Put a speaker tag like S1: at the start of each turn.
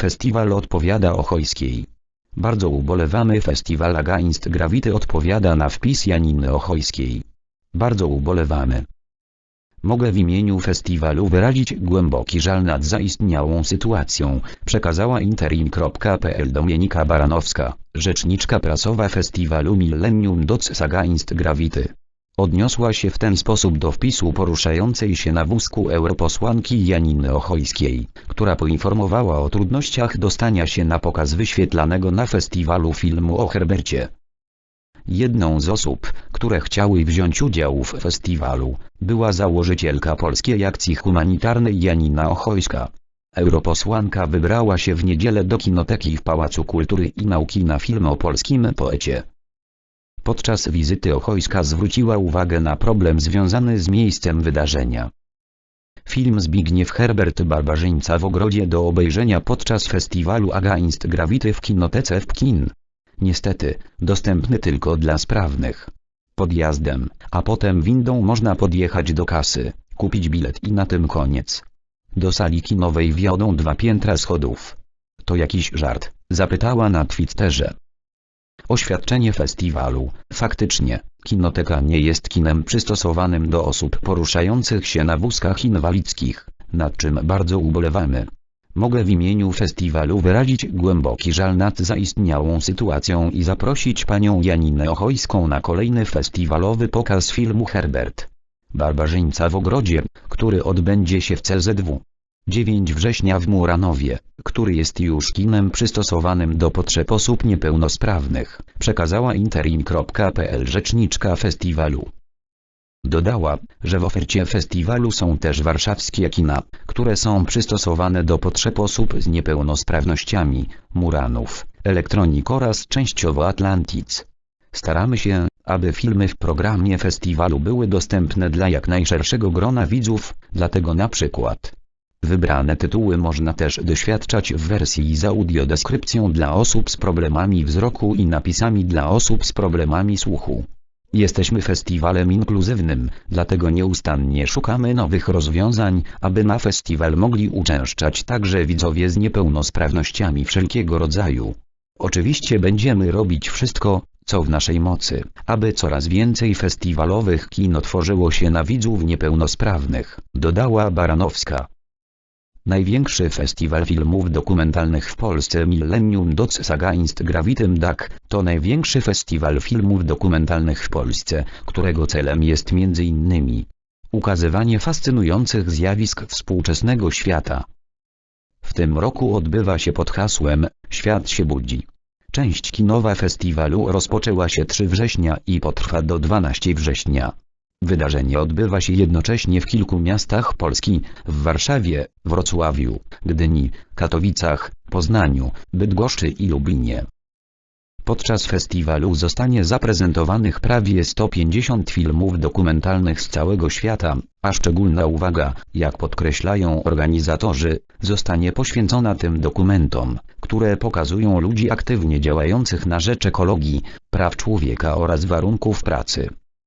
S1: Festiwal odpowiada Ochojskiej. Bardzo ubolewamy Festiwal Against Gravity odpowiada na wpis Janiny Ochojskiej. Bardzo ubolewamy. Mogę w imieniu festiwalu wyrazić głęboki żal nad zaistniałą sytuacją, przekazała interim.pl Dominika Baranowska, rzeczniczka prasowa festiwalu Millennium Dots Against Gravity. Odniosła się w ten sposób do wpisu poruszającej się na wózku europosłanki Janiny Ochojskiej, która poinformowała o trudnościach dostania się na pokaz wyświetlanego na festiwalu filmu o Herbercie. Jedną z osób, które chciały wziąć udział w festiwalu, była założycielka Polskiej Akcji Humanitarnej Janina Ochojska. Europosłanka wybrała się w niedzielę do kinoteki w Pałacu Kultury i Nauki na film o polskim poecie. Podczas wizyty Ochojska zwróciła uwagę na problem związany z miejscem wydarzenia. Film Zbigniew Herbert Barbarzyńca w ogrodzie do obejrzenia podczas festiwalu Against Gravity w kinotece w Pkin. Niestety, dostępny tylko dla sprawnych. Podjazdem, a potem windą można podjechać do kasy, kupić bilet i na tym koniec. Do sali kinowej wiodą dwa piętra schodów. To jakiś żart, zapytała na Twitterze. Oświadczenie festiwalu. Faktycznie, kinoteka nie jest kinem przystosowanym do osób poruszających się na wózkach inwalidzkich, nad czym bardzo ubolewamy. Mogę w imieniu festiwalu wyrazić głęboki żal nad zaistniałą sytuacją i zaprosić panią Janinę Ochojską na kolejny festiwalowy pokaz filmu Herbert. Barbarzyńca w ogrodzie, który odbędzie się w CZW. 9 września w Muranowie, który jest już kinem przystosowanym do potrzeb osób niepełnosprawnych, przekazała interim.pl rzeczniczka festiwalu. Dodała, że w ofercie festiwalu są też warszawskie kina, które są przystosowane do potrzeb osób z niepełnosprawnościami, Muranów, Elektronik oraz częściowo Atlantic. Staramy się, aby filmy w programie festiwalu były dostępne dla jak najszerszego grona widzów, dlatego na przykład Wybrane tytuły można też doświadczać w wersji z audiodeskrypcją dla osób z problemami wzroku i napisami dla osób z problemami słuchu. Jesteśmy festiwalem inkluzywnym, dlatego nieustannie szukamy nowych rozwiązań, aby na festiwal mogli uczęszczać także widzowie z niepełnosprawnościami wszelkiego rodzaju. Oczywiście będziemy robić wszystko, co w naszej mocy, aby coraz więcej festiwalowych kin otworzyło się na widzów niepełnosprawnych, dodała Baranowska. Największy festiwal filmów dokumentalnych w Polsce Millennium Dots Against Gravity DAC to największy festiwal filmów dokumentalnych w Polsce, którego celem jest m.in. ukazywanie fascynujących zjawisk współczesnego świata. W tym roku odbywa się pod hasłem Świat się budzi. Część kinowa festiwalu rozpoczęła się 3 września i potrwa do 12 września. Wydarzenie odbywa się jednocześnie w kilku miastach Polski, w Warszawie, Wrocławiu, Gdyni, Katowicach, Poznaniu, Bydgoszczy i Lublinie. Podczas festiwalu zostanie zaprezentowanych prawie 150 filmów dokumentalnych z całego świata, a szczególna uwaga, jak podkreślają organizatorzy, zostanie poświęcona tym dokumentom, które pokazują ludzi aktywnie działających na rzecz ekologii, praw człowieka oraz warunków pracy.